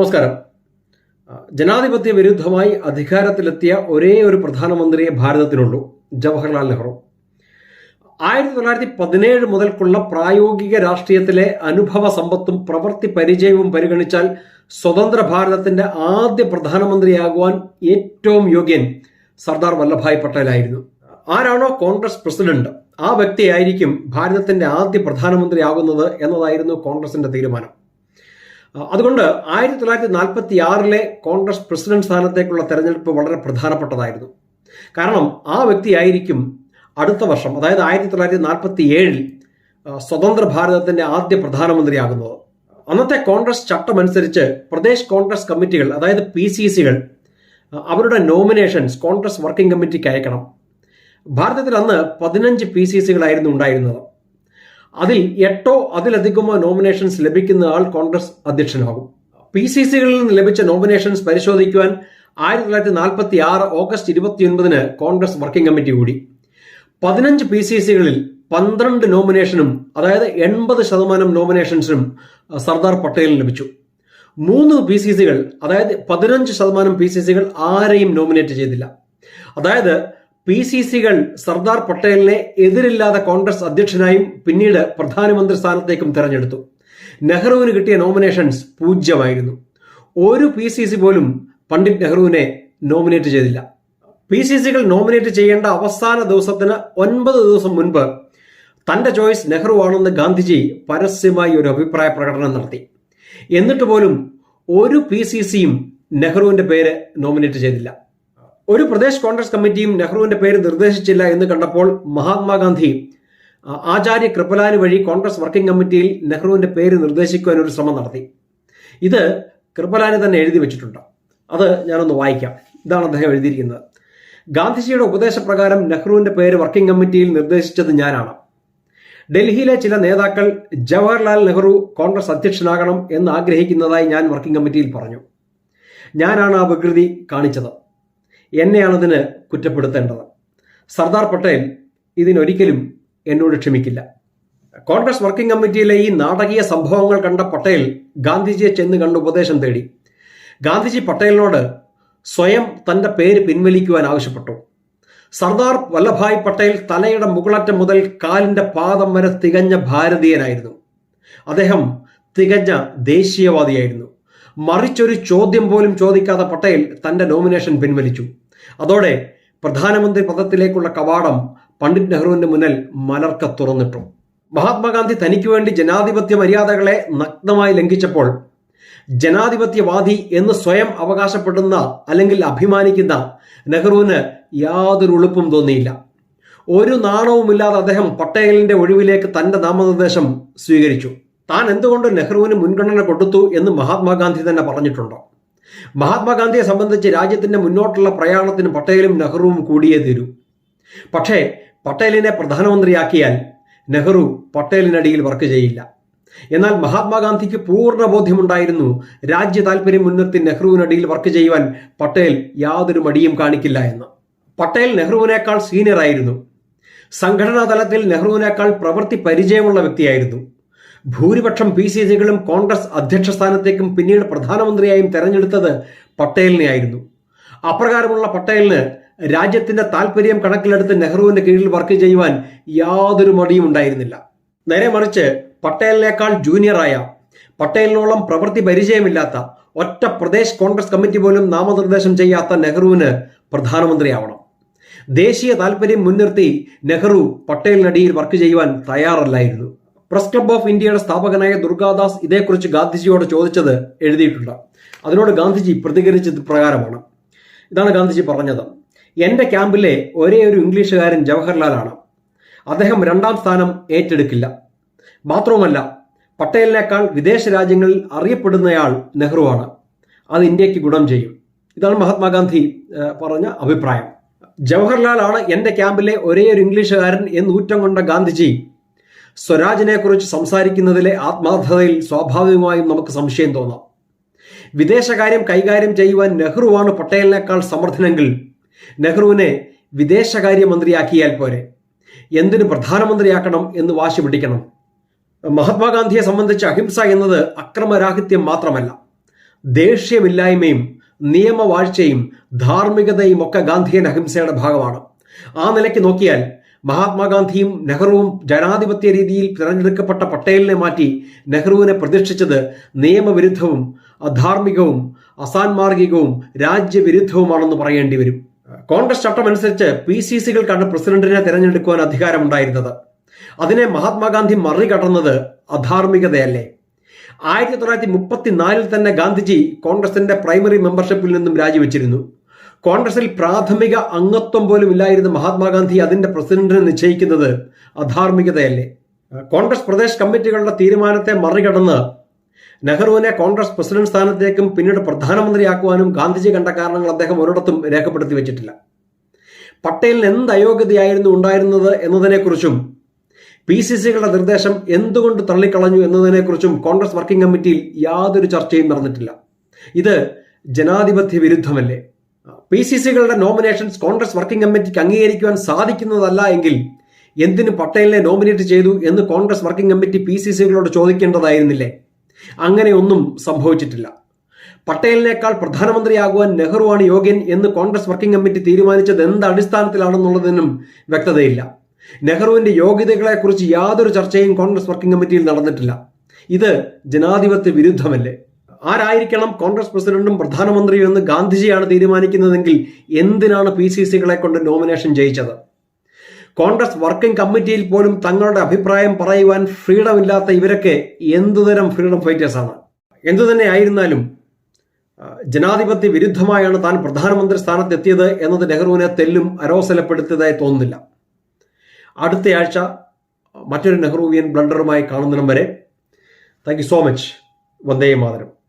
നമസ്കാരം. ജനാധിപത്യ വിരുദ്ധമായി അധികാരത്തിലെത്തിയ ഒരേ ഒരു പ്രധാനമന്ത്രിയെ ഭാരതത്തിലുള്ളൂ ജവഹർലാൽ നെഹ്റു. ആയിരത്തി തൊള്ളായിരത്തി പതിനേഴ് മുതൽക്കുള്ള പ്രായോഗിക രാഷ്ട്രീയത്തിലെ അനുഭവ സമ്പത്തും പ്രവൃത്തി പരിചയവും പരിഗണിച്ചാൽ സ്വതന്ത്ര ഭാരതത്തിന്റെ ആദ്യ പ്രധാനമന്ത്രിയാകുവാൻ ഏറ്റവും യോഗ്യൻ സർദാർ വല്ലഭായ് പട്ടേലായിരുന്നു. ആരാണോ കോൺഗ്രസ് പ്രസിഡന്റ് ആ വ്യക്തിയായിരിക്കും ഭാരതത്തിന്റെ ആദ്യ പ്രധാനമന്ത്രിയാകുന്നത് എന്നതായിരുന്നു കോൺഗ്രസിന്റെ തീരുമാനം. അതുകൊണ്ട് ആയിരത്തി തൊള്ളായിരത്തി നാൽപ്പത്തി ആറിലെ കോൺഗ്രസ് പ്രസിഡന്റ് സ്ഥാനത്തേക്കുള്ള തെരഞ്ഞെടുപ്പ് വളരെ പ്രധാനപ്പെട്ടതായിരുന്നു. കാരണം ആ വ്യക്തിയായിരിക്കും അടുത്ത വർഷം അതായത് ആയിരത്തി തൊള്ളായിരത്തി നാൽപ്പത്തി ഏഴിൽ സ്വതന്ത്ര ഭാരതത്തിന്റെ ആദ്യ പ്രധാനമന്ത്രിയാകുന്നത്. അന്നത്തെ കോൺഗ്രസ് ചട്ടമനുസരിച്ച് പ്രദേശ് കോൺഗ്രസ് കമ്മിറ്റികൾ അതായത് പി സി സികൾ അവരുടെ നോമിനേഷൻസ് കോൺഗ്രസ് വർക്കിംഗ് കമ്മിറ്റിക്ക് അയക്കണം. ഭാരതത്തിൽ അന്ന് പതിനഞ്ച് പി സി സികളായിരുന്നു ഉണ്ടായിരുന്നത്. അതിൽ എട്ടോ അതിലധികമോ നോമിനേഷൻസ് ലഭിക്കുന്ന ആൾ കോൺഗ്രസ് അധ്യക്ഷനാകും. പി സി സികളിൽ നിന്ന് ലഭിച്ച നോമിനേഷൻസ് പരിശോധിക്കുവാൻ ആയിരത്തി തൊള്ളായിരത്തി നാൽപ്പത്തി ആറ് ഓഗസ്റ്റ് ഇരുപത്തിയൊൻപതിന് കോൺഗ്രസ് വർക്കിംഗ് കമ്മിറ്റി കൂടി. പതിനഞ്ച് പി സി സികളിൽ പന്ത്രണ്ട് നോമിനേഷനും അതായത് എൺപത് ശതമാനം നോമിനേഷൻസിനും സർദാർ പട്ടേലിന് ലഭിച്ചു. മൂന്ന് പി സി സികൾ അതായത് പതിനഞ്ച് ശതമാനം പി സി സികൾ ആരെയും നോമിനേറ്റ് ചെയ്തില്ല. അതായത് പി സി സികൾ സർദാർ പട്ടേലിനെ എതിരില്ലാതെ കോൺഗ്രസ് അധ്യക്ഷനായും പിന്നീട് പ്രധാനമന്ത്രി സ്ഥാനത്തേക്കും തെരഞ്ഞെടുത്തു. നെഹ്റുവിന് കിട്ടിയ നോമിനേഷൻസ് പൂജ്യമായിരുന്നു. ഒരു പി സി സി പോലും പണ്ഡിറ്റ് നെഹ്റുവിനെ നോമിനേറ്റ് ചെയ്തില്ല. പി സി സികൾ നോമിനേറ്റ് ചെയ്യേണ്ട അവസാന ദിവസത്തിന് ഒൻപത് ദിവസം മുൻപ് തന്റെ ചോയ്സ് നെഹ്റു ആണെന്ന് ഗാന്ധിജി പരസ്യമായി ഒരു അഭിപ്രായ പ്രകടനം നടത്തി. എന്നിട്ട് പോലും ഒരു പി സി സിയും നെഹ്റുവിന്റെ പേര് നോമിനേറ്റ് ചെയ്തില്ല. ഒരു പ്രദേശ് കോൺഗ്രസ് കമ്മിറ്റിയും നെഹ്റുവിന്റെ പേര് നിർദ്ദേശിച്ചില്ല എന്ന് കണ്ടപ്പോൾ മഹാത്മാഗാന്ധി ആചാര്യ കൃപലാനി വഴി കോൺഗ്രസ് വർക്കിംഗ് കമ്മിറ്റിയിൽ നെഹ്റുവിന്റെ പേര് നിർദ്ദേശിക്കുവാൻ ഒരു ശ്രമം നടത്തി. ഇത് കൃപലാനി തന്നെ എഴുതി വെച്ചിട്ടുണ്ട്. അത് ഞാനൊന്ന് വായിക്കാം. ഇതാണ് അദ്ദേഹം എഴുതിയിരിക്കുന്നത്. ഗാന്ധിജിയുടെ ഉപദേശപ്രകാരം നെഹ്റുവിന്റെ പേര് വർക്കിംഗ് കമ്മിറ്റിയിൽ നിർദ്ദേശിച്ചത് ഞാനാണ്. ഡൽഹിയിലെ ചില നേതാക്കൾ ജവഹർലാൽ നെഹ്റു കോൺഗ്രസ് അധ്യക്ഷനാകണം എന്ന് ആഗ്രഹിക്കുന്നതായി ഞാൻ വർക്കിംഗ് കമ്മിറ്റിയിൽ പറഞ്ഞു. ഞാനാണ് ആ വികൃതി കാണിച്ചത്. എന്നെയാണ് അതിന് കുറ്റപ്പെടുത്തേണ്ടത്. സർദാർ പട്ടേൽ ഇതിനൊരിക്കലും എന്നോട് ക്ഷമിക്കില്ല. കോൺഗ്രസ് വർക്കിംഗ് കമ്മിറ്റിയിലെ ഈ നാടകീയ സംഭവങ്ങൾ കണ്ട പട്ടേൽ ഗാന്ധിജിയെ ചെന്ന് കണ്ട് ഉപദേശം തേടി. ഗാന്ധിജി പട്ടേലിനോട് സ്വയം തന്റെ പേര് പിൻവലിക്കുവാൻ ആവശ്യപ്പെട്ടു. സർദാർ വല്ലഭായ് പട്ടേൽ തലയുടെ മുകളറ്റം മുതൽ കാലിന്റെ പാദം വരെ തികഞ്ഞ ഭാരതീയനായിരുന്നു. അദ്ദേഹം തികഞ്ഞ ദേശീയവാദിയായിരുന്നു. മറിച്ചൊരു ചോദ്യം പോലും ചോദിക്കാതെ പട്ടേൽ തന്റെ നോമിനേഷൻ പിൻവലിച്ചു. അതോടെ പ്രധാനമന്ത്രി പദത്തിലേക്കുള്ള കവാടം പണ്ഡിറ്റ് നെഹ്റുവിന്റെ മുന്നിൽ മലർക്ക തുറന്നിട്ടു. മഹാത്മാഗാന്ധി തനിക്ക് വേണ്ടി ജനാധിപത്യ മര്യാദകളെ നഗ്നമായി ലംഘിച്ചപ്പോൾ ജനാധിപത്യവാദി എന്ന് സ്വയം അവകാശപ്പെടുന്ന അല്ലെങ്കിൽ അഭിമാനിക്കുന്ന നെഹ്റുവിന് യാതൊരു ഉളുപ്പും തോന്നിയില്ല. ഒരു നാണവുമില്ലാതെ അദ്ദേഹം പട്ടേലിന്റെ ഒഴിവിലേക്ക് തന്റെ നാമനിർദ്ദേശം സ്വീകരിച്ചു. താൻ എന്തുകൊണ്ട് നെഹ്റുവിന് മുൻഗണന കൊടുത്തു എന്ന് മഹാത്മാഗാന്ധി തന്നെ പറഞ്ഞിട്ടുണ്ടോ? മഹാത്മാഗാന്ധിയെ സംബന്ധിച്ച് രാജ്യത്തിന്റെ മുന്നോട്ടുള്ള പ്രയാണത്തിന് പട്ടേലും നെഹ്റുവും കൂടിയേ തീരൂ. പക്ഷേ പട്ടേലിനെ പ്രധാനമന്ത്രിയാക്കിയാൽ നെഹ്റു പട്ടേലിനടിയിൽ വർക്ക് ചെയ്യില്ല. എന്നാൽ മഹാത്മാഗാന്ധിക്ക് പൂർണ ബോധ്യമുണ്ടായിരുന്നു രാജ്യ താല്പര്യം മുൻനിർത്തി നെഹ്റുവിനടിയിൽ വർക്ക് ചെയ്യുവാൻ പട്ടേൽ യാതൊരു മടിയും കാണിക്കില്ല എന്ന്. പട്ടേൽ നെഹ്റുവിനേക്കാൾ സീനിയർ ആയിരുന്നു സംഘടനാ തലത്തിൽ നെഹ്റുവിനേക്കാൾ പ്രവൃത്തി പരിചയമുള്ള വ്യക്തിയായിരുന്നു. ഭൂരിപക്ഷം പി സി സികളും കോൺഗ്രസ് അധ്യക്ഷ സ്ഥാനത്തേക്കും പിന്നീട് പ്രധാനമന്ത്രിയായും തെരഞ്ഞെടുത്തത് പട്ടേലിനെ ആയിരുന്നു. അപ്രകാരമുള്ള പട്ടേലിന് രാജ്യത്തിന്റെ താല്പര്യം കണക്കിലെടുത്ത് നെഹ്റുവിന്റെ കീഴിൽ വർക്ക് ചെയ്യുവാൻ യാതൊരു മടിയും ഉണ്ടായിരുന്നില്ല. നേരെ മറിച്ച് പട്ടേലിനേക്കാൾ ജൂനിയറായ പട്ടേലിനോളം പ്രവൃത്തി പരിചയമില്ലാത്ത ഒറ്റ പ്രദേശ് കോൺഗ്രസ് കമ്മിറ്റി പോലും നാമനിർദ്ദേശം ചെയ്യാത്ത നെഹ്റുവിന് പ്രധാനമന്ത്രിയാവണം. ദേശീയ താല്പര്യം മുൻനിർത്തി നെഹ്റു പട്ടേലിനടിയിൽ വർക്ക് ചെയ്യുവാൻ തയ്യാറല്ലായിരുന്നു. പ്രസ് ക്ലബ് ഓഫ് ഇന്ത്യയുടെ സ്ഥാപകനായ ദുർഗാദാസ് ഇതേക്കുറിച്ച് ഗാന്ധിജിയോട് ചോദിച്ചത് എഴുതിയിട്ടുണ്ട്. അതിനോട് ഗാന്ധിജി പ്രതികരിച്ചത് പ്രകാരമാണ്. ഇതാണ് ഗാന്ധിജി പറഞ്ഞത്. എന്റെ ക്യാമ്പിലെ ഒരേ ഒരു ഇംഗ്ലീഷുകാരൻ ജവഹർലാലാണ്. അദ്ദേഹം രണ്ടാം സ്ഥാനം ഏറ്റെടുക്കില്ല. മാത്രവുമല്ല പട്ടേലിനേക്കാൾ വിദേശ രാജ്യങ്ങളിൽ അറിയപ്പെടുന്നയാൾ നെഹ്റുവാണ്. അത് ഇന്ത്യയ്ക്ക് ഗുണം ചെയ്യും. ഇതാണ് മഹാത്മാഗാന്ധി പറഞ്ഞ അഭിപ്രായം. ജവഹർലാൽ ആണ് എന്റെ ക്യാമ്പിലെ ഒരേ ഒരു ഇംഗ്ലീഷുകാരൻ എന്ന് ഊറ്റം കൊണ്ട ഗാന്ധിജി സ്വരാജിനെ കുറിച്ച് സംസാരിക്കുന്നതിലെ ആത്മാർത്ഥതയിൽ സ്വാഭാവികമായും നമുക്ക് സംശയം തോന്നാം. വിദേശകാര്യം കൈകാര്യം ചെയ്യുവാൻ നെഹ്റുവാണ് പട്ടേലിനേക്കാൾ സമർത്ഥനെങ്കിൽ നെഹ്റുവിനെ വിദേശകാര്യമന്ത്രിയാക്കിയാൽ പോരെ. എന്തിനു പ്രധാനമന്ത്രിയാക്കണം എന്ന് വാശി പിടിക്കണം. മഹാത്മാഗാന്ധിയെ സംബന്ധിച്ച് അഹിംസ എന്നത് അക്രമരാഹിത്യം മാത്രമല്ല. ദേഷ്യമില്ലായ്മയും നിയമവാഴ്ചയും ധാർമ്മികതയും ഒക്കെ ഗാന്ധിയൻ അഹിംസയുടെ ഭാഗമാണ്. ആ നിലയ്ക്ക് നോക്കിയാൽ മഹാത്മാഗാന്ധിയും നെഹ്റുവും ജനാധിപത്യ രീതിയിൽ തിരഞ്ഞെടുക്കപ്പെട്ട പട്ടേലിനെ മാറ്റി നെഹ്റുവിനെ പ്രതിഷ്ഠിച്ചത് നിയമവിരുദ്ധവും അധാർമികവും അസാൻമാർഗികവും രാജ്യവിരുദ്ധവുമാണെന്ന് പറയേണ്ടി വരും. കോൺഗ്രസ് ചട്ടമനുസരിച്ച് പി സി സികൾക്കാണ് പ്രസിഡന്റിനെ തിരഞ്ഞെടുക്കുവാൻ അധികാരമുണ്ടായിരുന്നത്. അതിനെ മഹാത്മാഗാന്ധി മറികടന്നത് അധാർമികതയല്ലേ? ആയിരത്തി തൊള്ളായിരത്തി മുപ്പത്തിനാലിൽ തന്നെ ഗാന്ധിജി കോൺഗ്രസിന്റെ പ്രൈമറി മെമ്പർഷിപ്പിൽ നിന്നും രാജിവെച്ചിരുന്നു. കോൺഗ്രസിൽ പ്രാഥമിക അംഗത്വം പോലും ഇല്ലായിരുന്ന മഹാത്മാഗാന്ധി അതിന്റെ പ്രസിഡന്റിനെ നിശ്ചയിക്കുന്നത് അധാർമികതയല്ലേ? കോൺഗ്രസ് പ്രദേശ് കമ്മിറ്റികളുടെ തീരുമാനത്തെ മറികടന്ന് നെഹ്റുവിനെ കോൺഗ്രസ് പ്രസിഡന്റ് സ്ഥാനത്തേക്കും പിന്നീട് പ്രധാനമന്ത്രിയാക്കുവാനും ഗാന്ധിജി കണ്ട കാരണങ്ങൾ അദ്ദേഹം ഒരിടത്തും രേഖപ്പെടുത്തി വെച്ചിട്ടില്ല. പട്ടേലിന് എന്ത് അയോഗ്യതയായിരുന്നു ഉണ്ടായിരുന്നത് എന്നതിനെക്കുറിച്ചും പി സി സികളുടെ നിർദ്ദേശം എന്തുകൊണ്ട് തള്ളിക്കളഞ്ഞു എന്നതിനെക്കുറിച്ചും കോൺഗ്രസ് വർക്കിംഗ് കമ്മിറ്റിയിൽ യാതൊരു ചർച്ചയും നടന്നിട്ടില്ല. ഇത് ജനാധിപത്യ വിരുദ്ധമല്ലേ? പി സി സികളുടെ നോമിനേഷൻസ് കോൺഗ്രസ് വർക്കിംഗ് കമ്മിറ്റിക്ക് അംഗീകരിക്കുവാൻ സാധിക്കുന്നതല്ല എങ്കിൽ എന്തിന് പട്ടേലിനെ നോമിനേറ്റ് ചെയ്തു എന്ന് Congress working committee P C സികളോട് ചോദിക്കേണ്ടതായിരുന്നില്ലേ? അങ്ങനെയൊന്നും സംഭവിച്ചിട്ടില്ല. പട്ടേലിനേക്കാൾ പ്രധാനമന്ത്രിയാകുവാൻ നെഹ്റുവാണ് യോഗ്യൻ എന്ന് കോൺഗ്രസ് വർക്കിംഗ് കമ്മിറ്റി തീരുമാനിച്ചത് എന്ത് അടിസ്ഥാനത്തിലാണെന്നുള്ളതിനും വ്യക്തതയില്ല. നെഹ്റുവിന്റെ യോഗ്യതകളെക്കുറിച്ച് യാതൊരു ചർച്ചയും കോൺഗ്രസ് വർക്കിംഗ് കമ്മിറ്റിയിൽ നടന്നിട്ടില്ല. ഇത് ജനാധിപത്യ വിരുദ്ധമല്ലേ? ആരായിരിക്കണം കോൺഗ്രസ് പ്രസിഡന്റും പ്രധാനമന്ത്രിയും എന്ന് ഗാന്ധിജിയാണ് തീരുമാനിക്കുന്നതെങ്കിൽ എന്തിനാണ് പി സി സികളെ കൊണ്ട് നോമിനേഷൻ ജയിച്ചത്? കോൺഗ്രസ് വർക്കിംഗ് കമ്മിറ്റിയിൽ പോലും തങ്ങളുടെ അഭിപ്രായം പറയുവാൻ ഫ്രീഡം ഇല്ലാത്ത ഇവരൊക്കെ എന്തുതരം ഫ്രീഡം ഫൈറ്റേഴ്സാണ് എന്തു തന്നെ ആയിരുന്നാലും ജനാധിപത്യ വിരുദ്ധമായാണ് താൻ പ്രധാനമന്ത്രി സ്ഥാനത്തെത്തിയത് എന്നത് നെഹ്റുവിനെ തെല്ലും അരോസലപ്പെടുത്തിയതായി തോന്നുന്നില്ല. അടുത്തയാഴ്ച മറ്റൊരു നെഹ്റുവിയൻ ബ്ലണ്ടറുമായി കാണുന്നിടം വരെ. Thank you so much Vande Mataram.